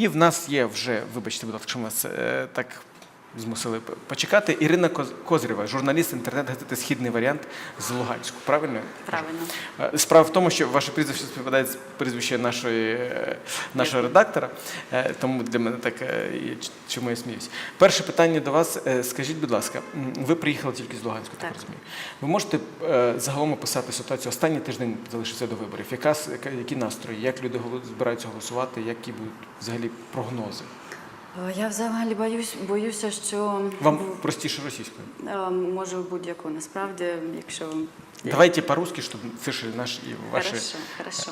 І в нас є вже, вибачте, будь ласка, що ми так змусили почекати. Ірина Коз- Козирєва, журналіст інтернет-газети Східний варіант з Луганську. Правильно? Правильно. Справа в тому, що ваше прізвище співпадає з прізвищем нашої, е, нашого редактора, е, тому для мене так е, чому я сміюсь. Перше питання до вас. Скажіть, будь ласка, ви приїхали тільки з Луганську, так, Так. розумію. Ви можете загалом описати ситуацію? Останній тиждень залишився до виборів. Яка, які настрої, як люди збираються голосувати, які будуть взагалі прогнози? Е, Я взагалі боюсь, боюся, що Вам простіше російською. е, може будь-яку. Насправді, якщо Давайте по-русски, чтобы слышали наши и ваши. Хорошо, хорошо.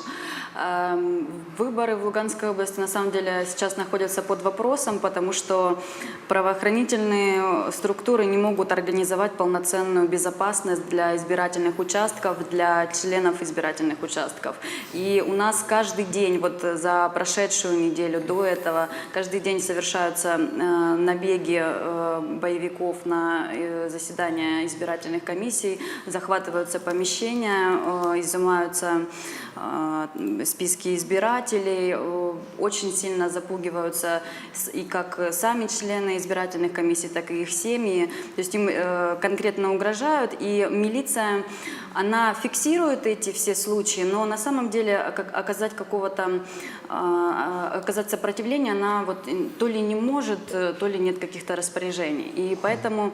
Эм, Выборы в Луганской области на самом деле сейчас находятся под вопросом, потому что правоохранительные структуры не могут организовать полноценную безопасность для избирательных участков, для членов избирательных участков. И у нас каждый день, вот за прошедшую неделю до этого, каждый день совершаются э, набеги э, боевиков на э, заседания избирательных комиссий, захватываются помещения, изымаются списки избирателей, очень сильно запугиваются и как сами члены избирательных комиссий, так и их семьи. То есть им конкретно угрожают, и милиция, она фиксирует эти все случаи, но на самом деле как- оказать какого-то, э, оказать сопротивление она вот то ли не может, э, то ли нет каких-то распоряжений. И поэтому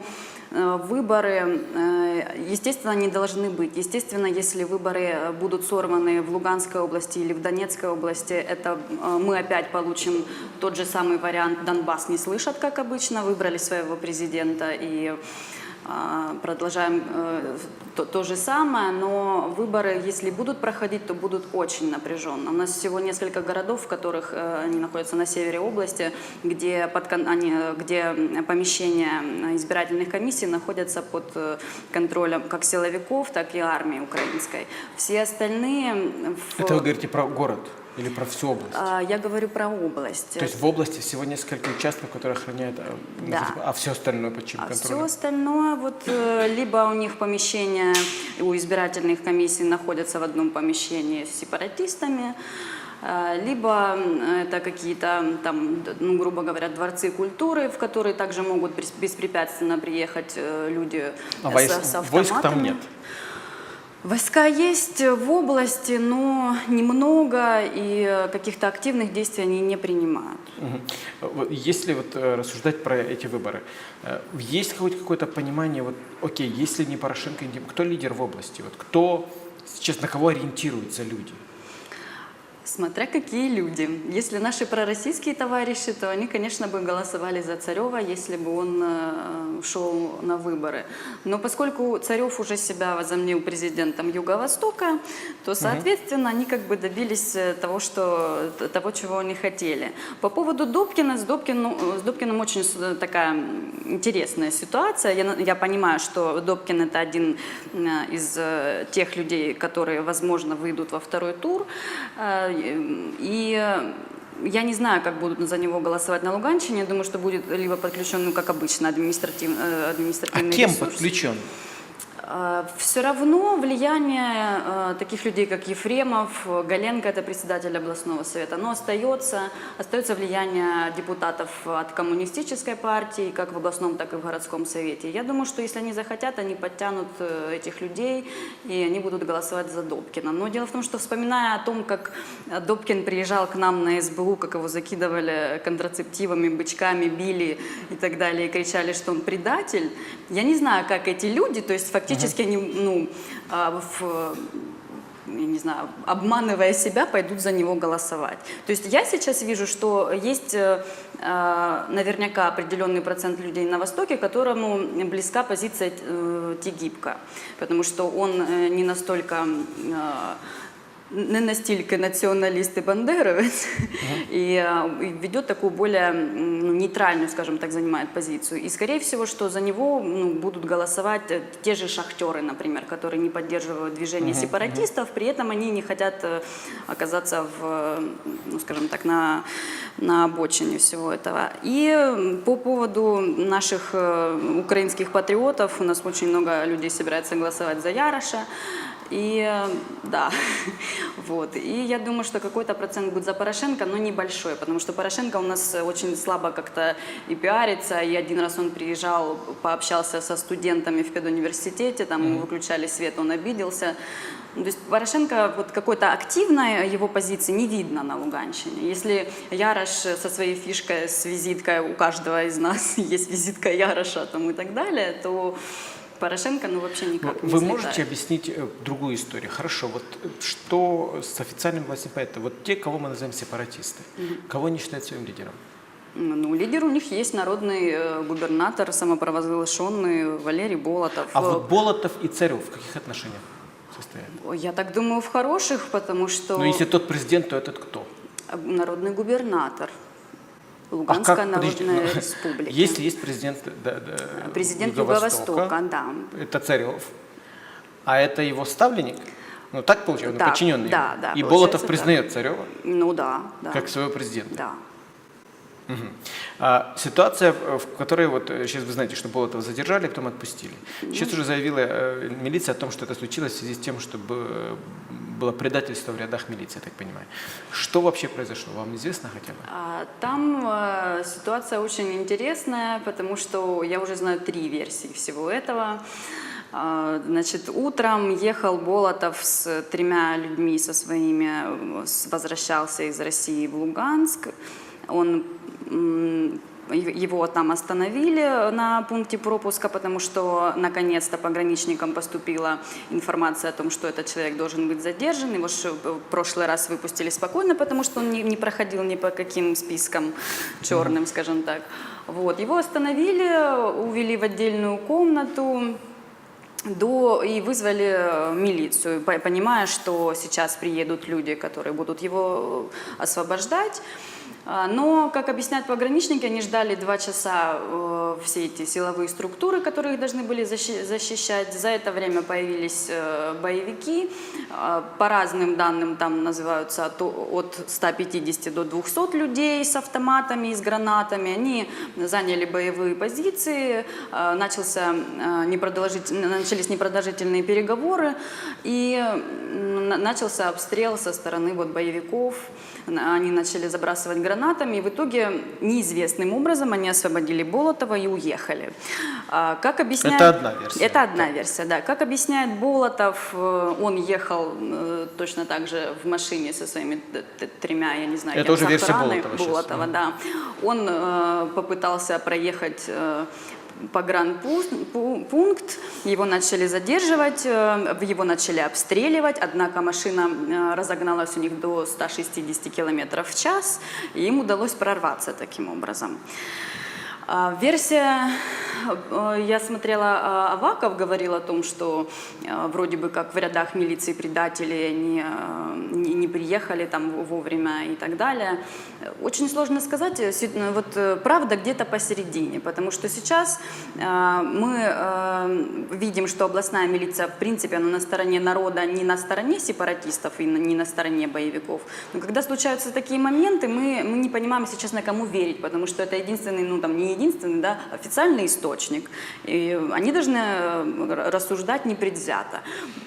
э, выборы, э, естественно, не должны быть. Естественно, если выборы будут сорваны в Луганской области или в Донецкой области, это мы опять получим тот же самый вариант «Донбасс не слышат», как обычно, выбрали своего президента и продолжаем э, то, то же самое, но выборы, если будут проходить, то будут очень напряженно. У нас всего несколько городов, в которых э, они находятся на севере области, где, под, они, где помещения избирательных комиссий находятся под э, контролем как силовиков, так и армии украинской. Все остальные... в- Это вы говорите про город или про всю область? А, Я говорю про область. То есть в области всего несколько участков, которые охраняют, а, Да. а все остальное под чьим А все остальное, вот э, либо у них помещения у избирательных комиссий находятся в одном помещении с сепаратистами, э, либо это какие-то там, ну, грубо говоря, дворцы культуры, в которые также могут бес- беспрепятственно приехать э, люди А с- войск, с войск там автоматами. нет? Войска есть в области, но немного, и каких-то активных действий они не принимают. Если вот э, рассуждать про эти выборы, э, есть какое-то, какое-то понимание, вот, окей, если не Порошенко, кто лидер в области, вот кто сейчас на кого ориентируются люди? Смотря какие люди. Если наши пророссийские товарищи, то они, конечно, бы голосовали за Царева, если бы он э, шел на выборы. Но поскольку Царев уже себя возомнил президентом Юго-Востока, то, соответственно, они как бы добились э, того, что, того, чего они хотели. По поводу Добкина, с, Добкину, с Добкиным очень с- такая интересная ситуация. Я, я понимаю, что Добкин это один э, из э, тех людей, которые, возможно, выйдут во второй тур. И э, я не знаю, как будут за него голосовать на Луганщине. Я думаю, что будет либо подключен, ну, как обычно, административ, э, А административный кем ресурс. подключен? Все равно влияние э, таких людей, как Ефремов, Галенко, это председатель областного совета, оно остается. Остается влияние депутатов от коммунистической партии, как в областном, так и в городском совете. Я думаю, что если они захотят, они подтянут э, этих людей, и они будут голосовать за Добкина. Но дело в том, что вспоминая о том, как Добкин приезжал к нам на СБУ, как его закидывали контрацептивами, бычками, били и так далее, и кричали, что он предатель, я не знаю, как эти люди, то есть фактически они, ну, а, в, я не знаю, обманывая себя, пойдут за него голосовать. То есть я сейчас вижу, что есть э, э, наверняка определенный процент людей на Востоке, которому близка позиция э, Тегибко, потому что он э, не настолько э, не настільки націоналіст і бандеровець, и, э, и ведет такую более м, ну, нейтральную, скажем так, занимает позицию. И, скорее всего, что за него ну, будут голосовать э, те же шахтеры, например, которые не поддерживают движение сепаратистов, при этом они не хотят э, оказаться в, э, ну, скажем так, на, на обочине всего этого. И м, по поводу наших э, украинских патриотов, у нас очень много людей собирается голосовать за Яроша. и э, да, вот. И я думаю, что какой-то процент будет за Порошенко, но небольшой, потому что Порошенко у нас э, очень слабо как-то и пиарится. И один раз он приезжал, пообщался со студентами в педуниверситете, там ему выключали свет, он обиделся. Ну, То есть Порошенко, вот какой-то активной его позиции не видно на Луганщине. Если Ярош со своей фишкой, с визиткой, у каждого из нас есть визитка Яроша там, и так далее, то Порошенко ну, вообще никак не Вы можете объяснить э, другую историю? Хорошо, вот э, что с официальным властью понятно? Вот те, кого мы называем сепаратисты, кого они считают своим лидером? Ну, лидер у них есть народный э, губернатор, самопровозглашенный Валерий Болотов. А вот Болотов и Царев в каких отношениях состоят? Я так думаю, в хороших, потому что Ну, если тот президент, то этот кто? народный губернатор А Луганской как, подождите, Народной ну, Республики. Если есть президент да, да, Президент Юго-Востока, да. это Царев, а это его ставленник? Ну, так получается, Да, подчиненный да, да, И Болотов так. признает Царева Ну да, да. как своего президента. Да. Мгм. А, ситуация, в в которой вот э, сейчас вы знаете, что Болотова задержали, потом отпустили. Сейчас уже заявила э, милиция о том, что это случилось в связи с тем, что б- было предательство в рядах милиции, я так понимаю. Что вообще произошло? Вам известно хотя бы? А, Там э, ситуация очень интересная, потому что я уже знаю три версии всего этого. А, Значит, утром ехал Болотов с тремя людьми, со своими, э, возвращался из России в Луганск. Он его там остановили на пункте пропуска, потому что наконец-то пограничникам поступила информация о том, что этот человек должен быть задержан. Его ж в прошлый раз выпустили спокойно, потому что он не, не проходил ни по каким спискам черным, скажем так. Вот. Его остановили, увели в отдельную комнату до, и вызвали э, милицию, по- понимая, что сейчас приедут люди, которые будут его э, освобождать. А, Но, как объясняют пограничники, они ждали два часа э, все эти силовые структуры, которые их должны были защи- защищать. За это время появились э, боевики. А, По разным данным там называются от, от 150 до 200 людей с автоматами и с гранатами. Они заняли боевые позиции, э, начался э, непродолжить- начались непродолжительные переговоры и на- начался обстрел со стороны вот боевиков. Они начали забрасывать гранатами, и в итоге неизвестным образом они освободили Болотова и уехали. А, Как объясняет... Это одна версия. Это одна версия, да. Как объясняет Болотов, э, он ехал э, точно так же в машине со своими тремя, я не знаю, Это уже версия. Болотова. Болотова, да. Он э, попытался проехать погранпункт, его начали задерживать, э, его начали обстреливать, однако машина э, разогналась у них до 160 км в час, и им удалось прорваться таким образом. А, Версия, э, я смотрела, а, Аваков говорил о том, что э, вроде бы как в рядах милиции предатели не, э, не, приехали там вовремя и так далее. Очень сложно сказать, вот правда где-то посередине, потому что сейчас мы видим, что областная милиция, в принципе, она на стороне народа, не на стороне сепаратистов и на- не на стороне боевиков. Но когда случаются такие моменты, мы, мы не понимаем, если честно, кому верить, потому что это единственный, ну там не единственный, да, официальный источник. И они должны э, рассуждать непредвзято.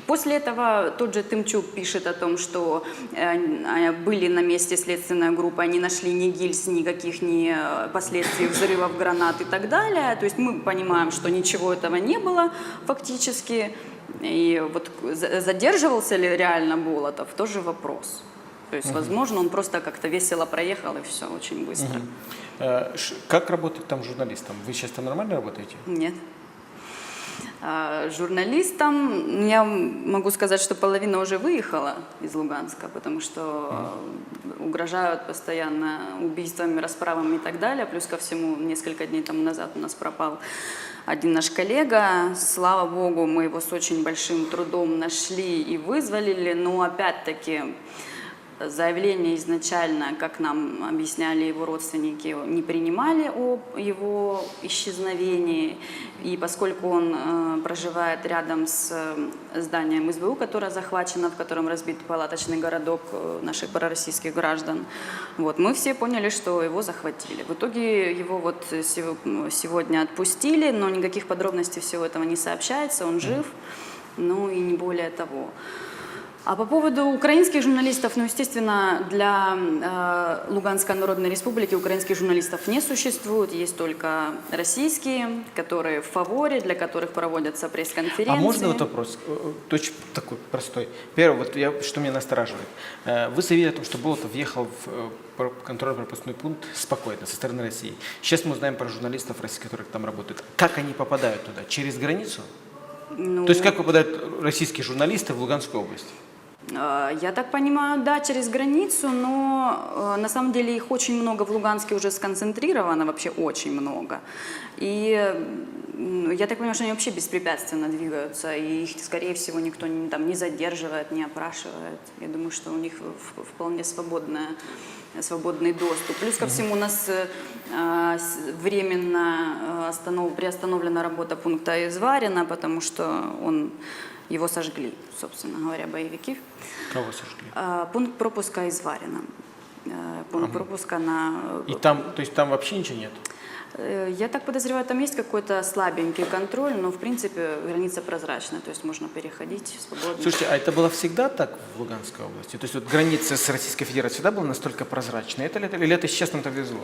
После этого тот же Тымчук пишет о том, что э, э, были на месте следственная группа, они нашли ни гильз, никаких ни последствий взрывов гранат и так далее. То есть мы понимаем, что ничего этого не было фактически. И вот за- задерживался ли реально Болотов, тоже вопрос. То есть, возможно, он просто как-то весело проехал и все очень быстро. Э, ш- Как работать там журналистом? Вы сейчас там нормально работаете? Нет. А, Журналистам я могу сказать, что половина уже выехала из Луганска, потому что э, угрожают постоянно убийствами, расправами и так далее. Плюс ко всему, несколько дней тому назад у нас пропал один наш коллега. Слава богу, мы его с очень большим трудом нашли и вызволили, но опять-таки Заявление изначально, как нам объясняли его родственники, не принимали о его исчезновении. И поскольку он э, проживает рядом с э, зданием СБУ, которое захвачено, в котором разбит палаточный городок э, наших пророссийских граждан, вот, мы все поняли, что его захватили. В итоге его вот сего- сегодня отпустили, но никаких подробностей всего этого не сообщается, он жив. ну и не более того. А по поводу украинских журналистов, ну, естественно, для э, Луганской Народной Республики украинских журналистов не существует, есть только российские, которые в фаворе, для которых проводятся А пресс-конференции. можно вот вопрос, э, э, точно такой простой. Первое, вот я, что меня настораживает. Э, Вы заявили о том, что Болотов въехал в про- контрольно-пропускной пункт спокойно, со стороны России. Сейчас мы узнаем про журналистов, России, которые там работают. Как они попадают туда? Через границу? Ну, То есть как попадают российские журналисты в Луганскую область? Э, Я так понимаю, да, через границу, но э, на самом деле их очень много в Луганске уже сконцентрировано, вообще очень много. И я так понимаю, что они вообще беспрепятственно двигаются, и их, скорее всего, никто не, там, не задерживает, не опрашивает. Я думаю, что у них вполне свободная свободный доступ. Плюс ко всему у нас э, временно э, останов- приостановлена работа пункта Изварина, потому что он, его сожгли, собственно говоря, боевики. Кого сожгли? А, Пункт пропуска Изварина. Э, Пункт пропуска на... И там, то есть там вообще ничего нет? Э, Я так подозреваю, там есть какой-то слабенький контроль, но в принципе граница прозрачная, то есть можно переходить свободно. Слушайте, а это было всегда так в Луганской области? То есть вот граница с Российской Федерацией всегда была настолько прозрачной? Это- или это сейчас нам так везло?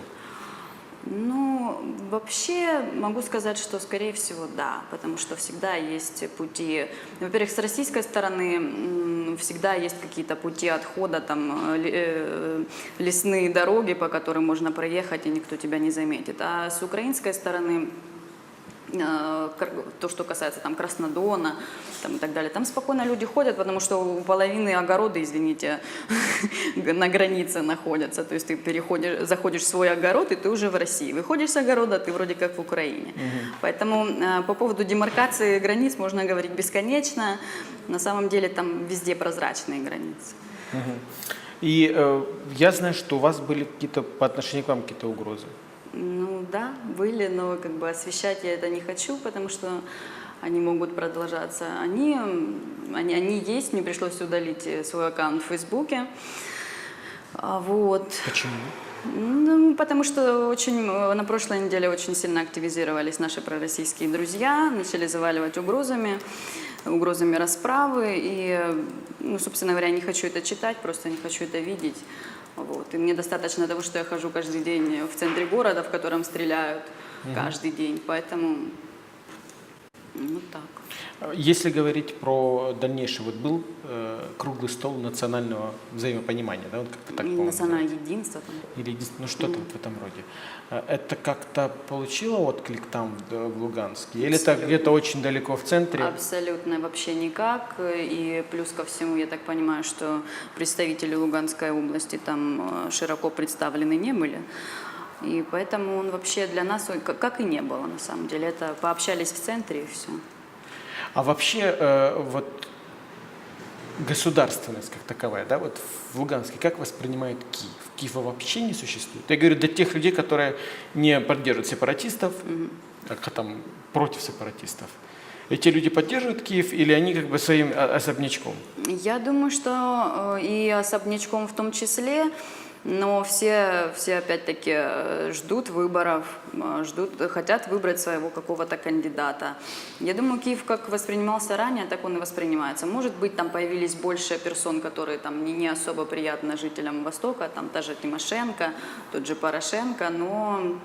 Ну, вообще могу сказать, что скорее всего да, потому что всегда есть пути. Во-первых, с российской стороны всегда есть какие-то пути отхода, там э, э, лесные дороги, по которым можно проехать и никто тебя не заметит. А с украинской стороны то, что касается там Краснодона там, и так далее, там спокойно люди ходят, потому что у половины огороды, извините, на границе находятся. То есть ты переходишь, заходишь в свой огород, и ты уже в России. Выходишь с огорода, ты вроде как в Украине. Поэтому э, по поводу демаркации границ можно говорить бесконечно. На самом деле там везде прозрачные границы. И э, я знаю, что у вас были какие-то по отношению к вам какие-то угрозы. Ну да, были, но как бы освещать я это не хочу, потому что они могут продолжаться. Они, они, они есть, мне пришлось удалить э, свой аккаунт в Фейсбуке. А, Вот. Почему? Ну, потому что очень, э, на прошлой неделе очень сильно активизировались наши пророссийские друзья, начали заваливать угрозами, угрозами расправы. И, э, ну, собственно говоря, не хочу это читать, просто не хочу это видеть. Вот. И мне достаточно того, что я хожу каждый день в центре города, в котором стреляют каждый день. Поэтому, ну так. Если говорить про дальнейшее, вот был э, круглый стол национального взаимопонимания, да, вот как-то так, национальное единство там. Или единственно- ну что-то вот в этом роде. Э, Это как-то получило отклик там, в Луганске? Или это где-то очень далеко в центре? Абсолютно вообще никак. И плюс ко всему, я так понимаю, что представители Луганской области там э, широко представлены не были. И поэтому он вообще для нас, как и не было на самом деле. Это пообщались в центре и все. А вообще э, вот государственность как таковая, да, вот в Луганске, как воспринимает Киев? Киева вообще не существует? Я говорю для тех людей, которые не поддерживают сепаратистов, как там против сепаратистов. Эти люди поддерживают Киев или они как бы своим а, особнячком? Я думаю, что э, и особнячком в том числе, но все, все опять-таки э, ждут выборов, э, ждут, хотят выбрать своего какого-то кандидата. Я думаю, Киев как воспринимался ранее, так он и воспринимается. Может быть, там появились больше персон, которые там не, не особо приятны жителям Востока, там та же Тимошенко, тот же Порошенко, но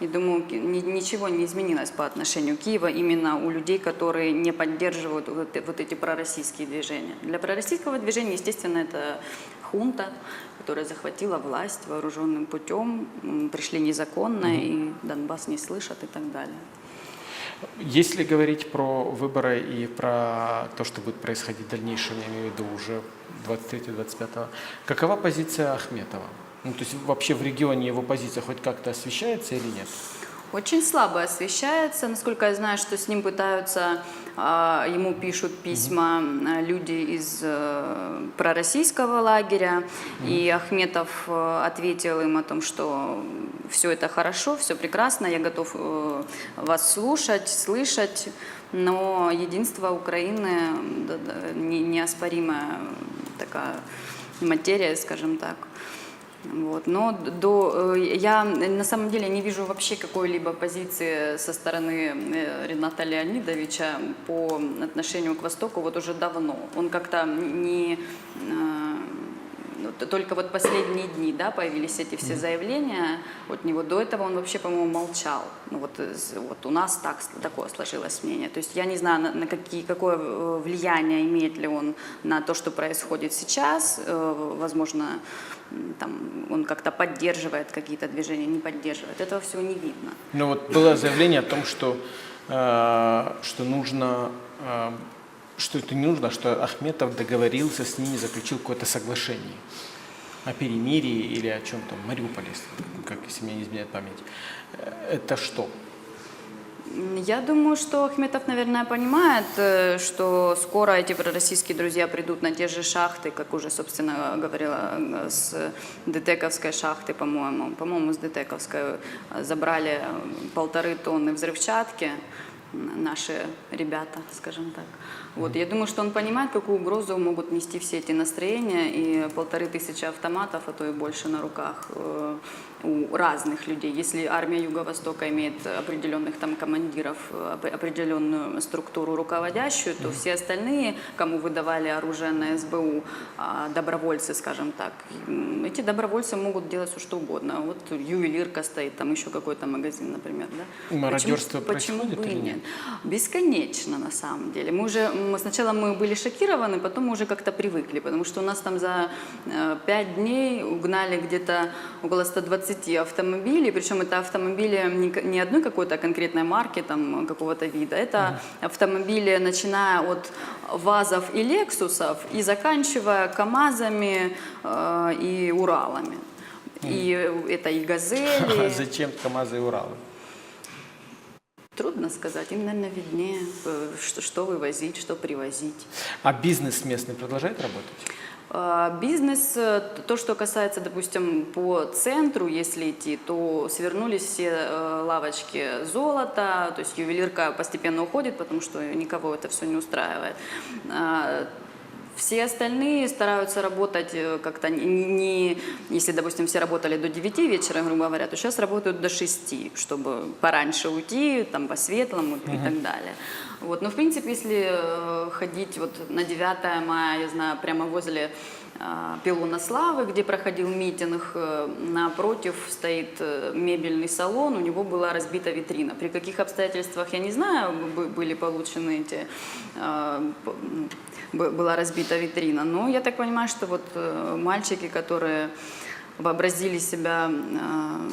и думаю, ни- ничего не изменилось по отношению Киева именно у людей, которые не поддерживают вот, вот эти пророссийские движения. Для пророссийского движения, естественно, это хунта, которая захватила власть вооруженным путем, пришли незаконно, и Донбасс не слышат и так далее. Если говорить про выборы и про то, что будет происходить в дальнейшем, я имею в виду уже 23-25, какова позиция Ахметова? Ну, то есть вообще в регионе его позиция хоть как-то освещается или нет? Очень слабо освещается. Насколько я знаю, что с ним пытаются, а, ему пишут письма а, люди из э, пророссийского лагеря. И Ахметов э, ответил им о том, что все это хорошо, все прекрасно, я готов э, вас слушать, слышать. Но единство Украины неоспоримая такая материя, скажем так. Вот. Но до, э, я на самом деле не вижу вообще какой-либо позиции со стороны э, Рената Леонидовича по отношению к Востоку вот уже давно. Он как-то не... э, ну, только вот последние дни, да, появились эти все заявления от него. До этого он вообще, по-моему, молчал. Ну вот, из- вот у нас так, такое сложилось мнение. То есть я не знаю, на, на какие, какое э, влияние имеет ли он на то, что происходит сейчас. Э, Возможно, там, он как-то поддерживает какие-то движения, не поддерживает. Этого всего не видно. Ну вот было заявление о том, что, э, что нужно, э, что это не нужно, что Ахметов договорился с ними, заключил какое-то соглашение о перемирии или о чем там, Мариуполе, как если мне не изменяет память. Э, Это что? Я думаю, что Ахметов, наверное, понимает, э, что скоро эти пророссийские друзья придут на те же шахты, как уже, собственно, говорила э, с Детековской шахты, по-моему. По-моему, с Детековской забрали полторы тонны взрывчатки наши ребята, скажем так. Вот, я думаю, что он понимает, какую угрозу могут нести все эти настроения, и полторы тысячи автоматов, а то и больше на руках э, у разных людей. Если армия Юго-Востока имеет определенных там командиров, э, оп- определенную структуру руководящую, то все остальные, кому выдавали оружие на СБУ, а, добровольцы, скажем так, эти добровольцы могут делать все что угодно. Вот ювелирка стоит, там еще какой-то магазин, например. Да? Мародерство почему, почему происходит бы и или нет? нет? Бесконечно, на самом деле. Мы уже, мы сначала мы были шокированы, потом мы уже как-то привыкли, потому что у нас там за э, пять дней угнали где-то около 120 автомобилей, причем это автомобили не, одной какой-то конкретной марки, там, какого-то вида, это автомобили, начиная от ВАЗов и Лексусов и заканчивая КАМАЗами э, и Уралами. И это и газели. Зачем КАМАЗы и Уралы? Трудно сказать, им, наверное, виднее, э, что, что вывозить, что привозить. А бизнес местный продолжает работать? А, Бизнес, э, то, что касается, допустим, по центру, если идти, то свернулись все э, лавочки золота, то есть ювелирка постепенно уходит, потому что никого это все не устраивает. Все остальные стараются работать э, как-то не, если, допустим, все работали до 9 вечера, грубо говоря, то сейчас работают до 6, чтобы пораньше уйти, там, по-светлому и так далее. Вот. Но, в принципе, если э, ходить вот на 9 мая, я знаю, прямо возле Пилона Славы, где проходил митинг, э, напротив стоит э, мебельный салон, у него была разбита витрина. При каких обстоятельствах, я не знаю, бы- были получены эти, а, была разбита витрина. Но я так понимаю, что вот э, мальчики, которые вообразили себя а,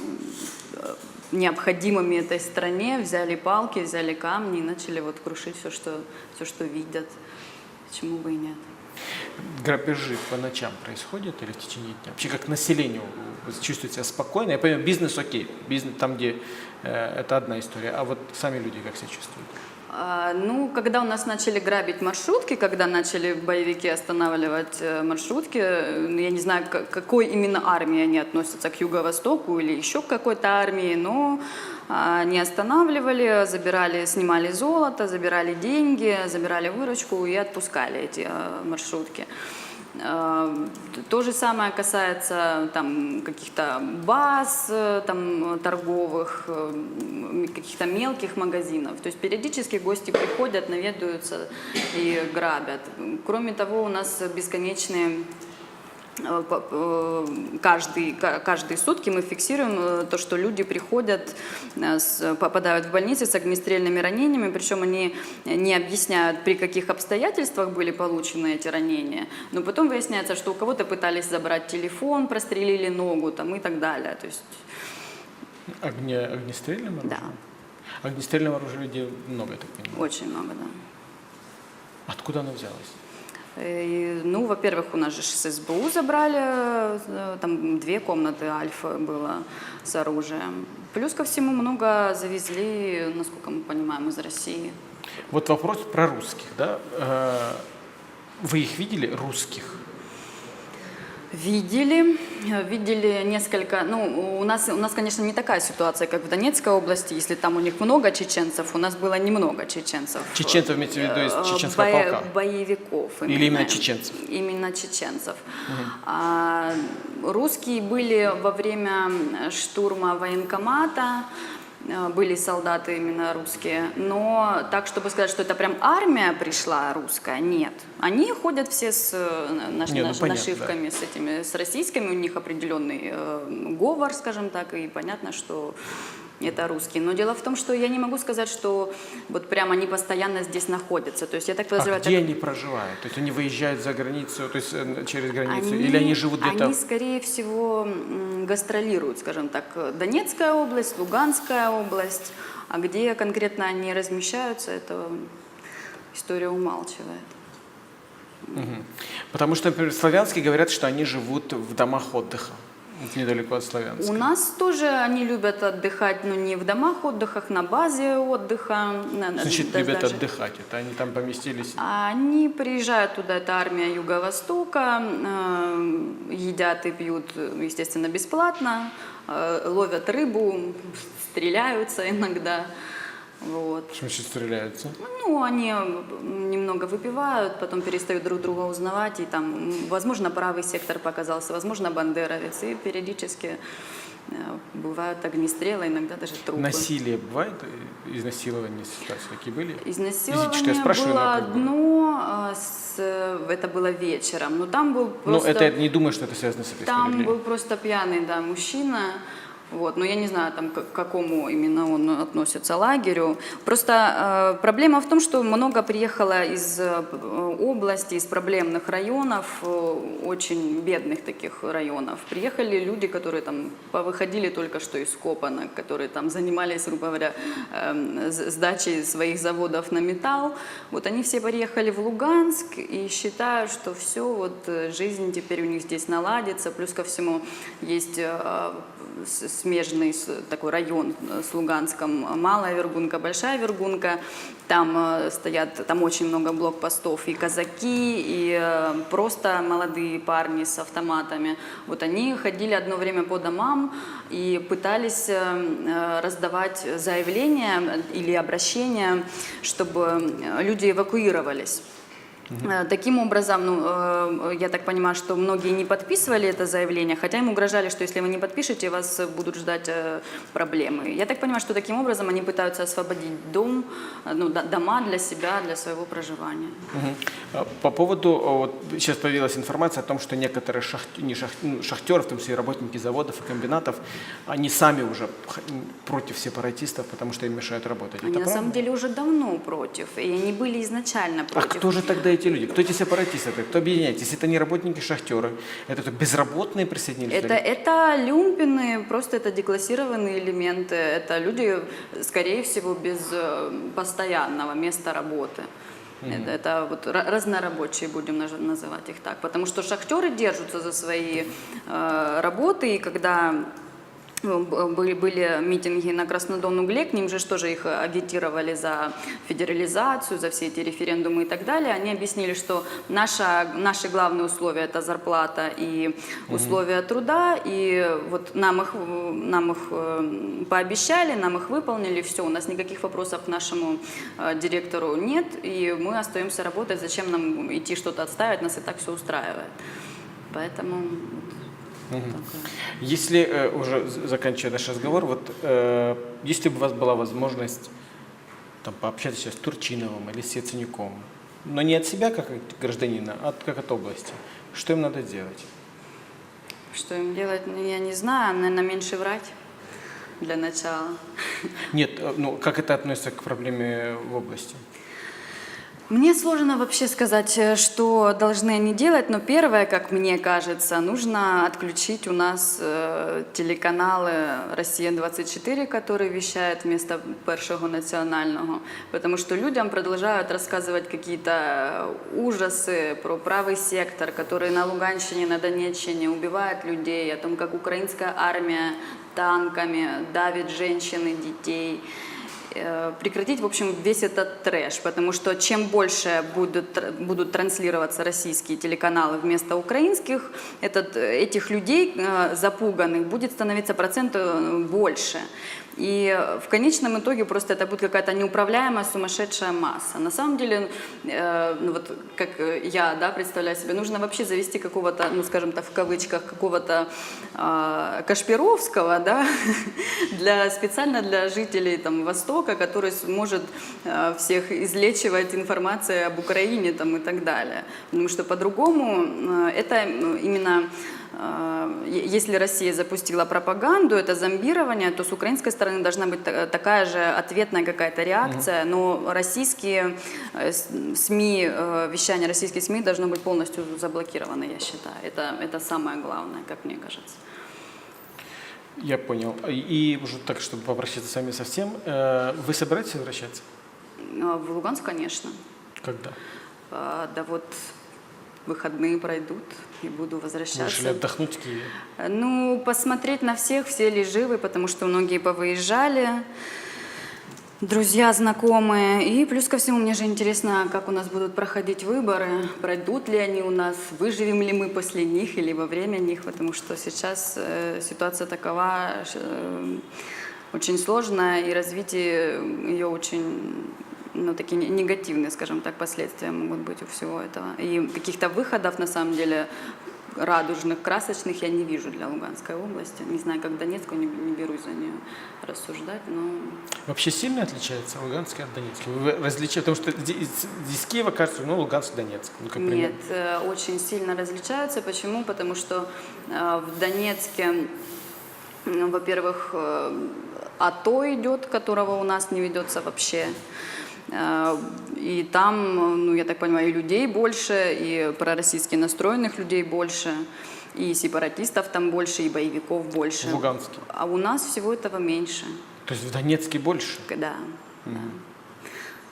необходимыми этой стране, взяли палки, взяли камни и начали вот крушить все, что, все, что видят. Почему бы и нет? Грабежи по ночам происходят или в течение дня? Вообще как населению вы чувствуете себя спокойно? Я понимаю, бизнес окей, бизнес там, где э, это одна история, а вот сами люди как себя чувствуют? А, Ну, когда у нас начали грабить маршрутки, когда начали боевики останавливать э, маршрутки, э, я не знаю, к какой именно армии они относятся, к Юго-Востоку или еще к какой-то армии, но а, они останавливали, забирали, снимали золото, забирали деньги, забирали выручку и отпускали эти э, маршрутки. Э, То же самое касается там каких-то баз э, там торговых, э, каких-то мелких магазинов. То есть периодически гости приходят, наведаются и грабят. Кроме того, у нас бесконечные каждый, ка- каждые сутки мы фиксируем э, то, что люди приходят, э, попадают в больницы с огнестрельными ранениями, причем они не объясняют, при каких обстоятельствах были получены эти ранения, но потом выясняется, что у кого-то пытались забрать телефон, прострелили ногу там, и так далее. То есть, Огне, огнестрельным оружием? Да. Огнестрельного оружия людей много, я так понимаю. очень много, да. Откуда оно взялось? Э, Ну, во-первых, у нас же с СБУ забрали, э, там две комнаты Альфа было с оружием. Плюс ко всему много завезли, насколько мы понимаем, из России. Вот вопрос про русских, да? Э, Вы их видели, русских? Видели, видели несколько, ну, у нас, у нас, конечно, не такая ситуация, как в Донецкой области, если там у них много чеченцев, у нас было немного чеченцев. Чеченцев имеете в виду из Э, чеченского бое- полка? Боевиков. Или именно чеченцев? Именно чеченцев. А, русские были во время штурма военкомата, были солдаты именно русские, но так, чтобы сказать, что это прям армия пришла русская, нет. Они ходят все с э, наш- Не, ну, наш- понятно, нашивками, с этими, с российскими, у них определенный э, говор, скажем так, и понятно, что это русские. Но дело в том, что я не могу сказать, что вот прям они постоянно здесь находятся. То есть я так А подозреваю, где так- они проживают? То есть они выезжают за границу, то есть э, через границу, или они живут где-то? Они, скорее всего, гастролируют, скажем так, Донецкая область, Луганская область. А где конкретно они размещаются, это история умалчивает. Мгм. Потому что, например, славянские говорят, что они живут в домах отдыха, недалеко от Славянска. У нас тоже они любят отдыхать, но не в домах отдыхах, на базе отдыха. на- на- Значит, да- любят даже- отдыхать. Это они там поместились. А Они приезжают туда, это армия Юго-Востока, э, едят и пьют, естественно, бесплатно, э, ловят рыбу, стреляются иногда. Вот. В смысле стреляются? Ну, они немного выпивают, потом перестают друг друга узнавать, и там, возможно, правый сектор показался, возможно, бандеровец, и периодически э, бывают огнестрелы, иногда даже трупы. Насилие бывает? Э, Изнасилования ситуации какие были? Изнасилование Физически, я спрашиваю, было одно, а, с, э, это было вечером, но там был Ну, просто... это я не думаю, что это связано с этой Там историей. был просто пьяный, да, мужчина. Вот, но я не знаю, там, к какому именно он относится лагерю. Просто э, проблема в том, что много приехало из э, области, из проблемных районов, э, очень бедных таких районов. Приехали люди, которые там повыходили только что из Копана, которые там занимались, грубо говоря, э, сдачей своих заводов на металл. Вот они все приехали в Луганск и считают, что все, вот э, жизнь теперь у них здесь наладится. Плюс ко всему есть э, с- смежный такой район э, с Луганском, Малая Вергунка, Большая Вергунка. Там э, стоят, там очень много блокпостов и казаки, и э, просто молодые парни с автоматами. Вот они ходили одно время по домам и пытались раздавать заявления или обращения, чтобы люди эвакуировались. Э, Таким образом, ну, э, я так понимаю, что многие не подписывали это заявление, хотя им угрожали, что если вы не подпишете, вас будут ждать э, проблемы. Я так понимаю, что таким образом они пытаются освободить дом, ну, дома для себя, для своего проживания. А По поводу, о, вот сейчас появилась информация о том, что некоторые шахт- не шахт- ну, шахтеры, в том числе работники заводов и комбинатов, они сами уже против сепаратистов, потому что им мешают работать. Они Это на правда? самом деле уже давно против, и они были изначально А против. кто же тогда эти люди? Кто эти сепаратисты? Кто объединяет? Если это не работники шахтеры, это кто, безработные присоединились? Это, это люмпины, просто это деклассированные элементы. Это люди, скорее всего, без э, постоянного места работы. Это, это вот ра- разнорабочие, будем называть их так. Потому что шахтеры держатся за свои э, работы, и когда были, были митинги на Краснодон угле, к ним же тоже их агитировали за федерализацию, за все эти референдумы и так далее. Они объяснили, что наша, наши главные условия – это зарплата и условия труда, и вот нам их, э, нам их э, пообещали, нам их выполнили, все, у нас никаких вопросов к нашему э, директору нет, и мы остаемся работать, зачем нам идти что-то отстаивать, нас и так все устраивает. Поэтому такое. Если, э, уже заканчивая наш разговор, вот э, если бы у вас была возможность там, пообщаться с Турчиновым или с Яценюком, но не от себя как от гражданина, а от, как от области, что им надо делать? Что им делать, ну, я не знаю, наверное, меньше врать для начала. Нет, э, ну как это относится к проблеме в области? Мне сложно вообще сказать, э, что должны они делать, но первое, как мне кажется, нужно отключить у нас э, телеканалы «Россия-24», которые вещают вместо Першого национального, потому что людям продолжают рассказывать какие-то ужасы про правый сектор, который на Луганщине, на Донеччине убивает людей, о том, как украинская армия танками давит женщин и детей. Э, прекратить, в общем, весь этот трэш, потому что чем больше будут, будут транслироваться российские телеканалы вместо украинских, этот, э, этих людей э, запуганных будет становиться процент больше. И в конечном итоге просто это будет какая-то неуправляемая сумасшедшая масса. На самом деле, э, ну вот как э, я да, представляю себе, нужно вообще завести какого-то, ну скажем так, в кавычках, какого-то э, Кашпировского, да, для, специально для жителей там, Востока, который сможет э, всех излечивать информацией об Украине там, и так далее. Потому что по-другому э, это э, именно если Россия запустила пропаганду, это зомбирование, то с украинской стороны должна быть та- такая же ответная какая-то реакция, но российские э, СМИ, э, вещание российских СМИ должно быть полностью заблокировано, я считаю. Это, это самое главное, как мне кажется. Я понял. И уже так, чтобы попрощаться с вами совсем, э, вы собираетесь возвращаться? В Луганск, конечно. Когда? Да вот выходные пройдут и буду возвращаться. решили отдохнуть в Киеве? Ну, посмотреть на всех, все ли живы, потому что многие повыезжали, друзья, знакомые. И плюс ко всему, мне же интересно, как у нас будут проходить выборы, пройдут ли они у нас, выживем ли мы после них или во время них, потому что сейчас э, ситуация такова, э, очень сложная, и развитие ее очень ну, такие не- негативные, скажем так, последствия могут быть у всего этого. И каких-то выходов, на самом деле, радужных, красочных я не вижу для Луганской области. Не знаю, как Донецкую, не, не берусь за нее рассуждать, но Вообще сильно отличается Луганский от Донецка? Вы различаете, потому что здесь Киева кажется, ну, Луганск, Донецк. Ну, как нет, э, очень сильно различаются. Почему? Потому что э, в Донецке, м, во-первых, э, АТО идет, которого у нас не ведется вообще. Э, И там, ну, я так понимаю, и людей больше, и пророссийски настроенных людей больше, и сепаратистов там больше, и боевиков больше. В Луганске. А у нас всего этого меньше. То есть в Донецке больше? Да. да.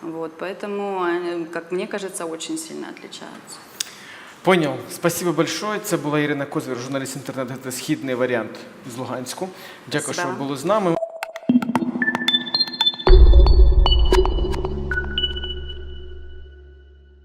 Вот, поэтому, они, как мне кажется, очень сильно отличаются. Понял. Спасибо большое. Це була Ірина Козвір, журналіст інтернету «Східний варіант» з Луганську. Дякую, Спасибо. що ви були з нами.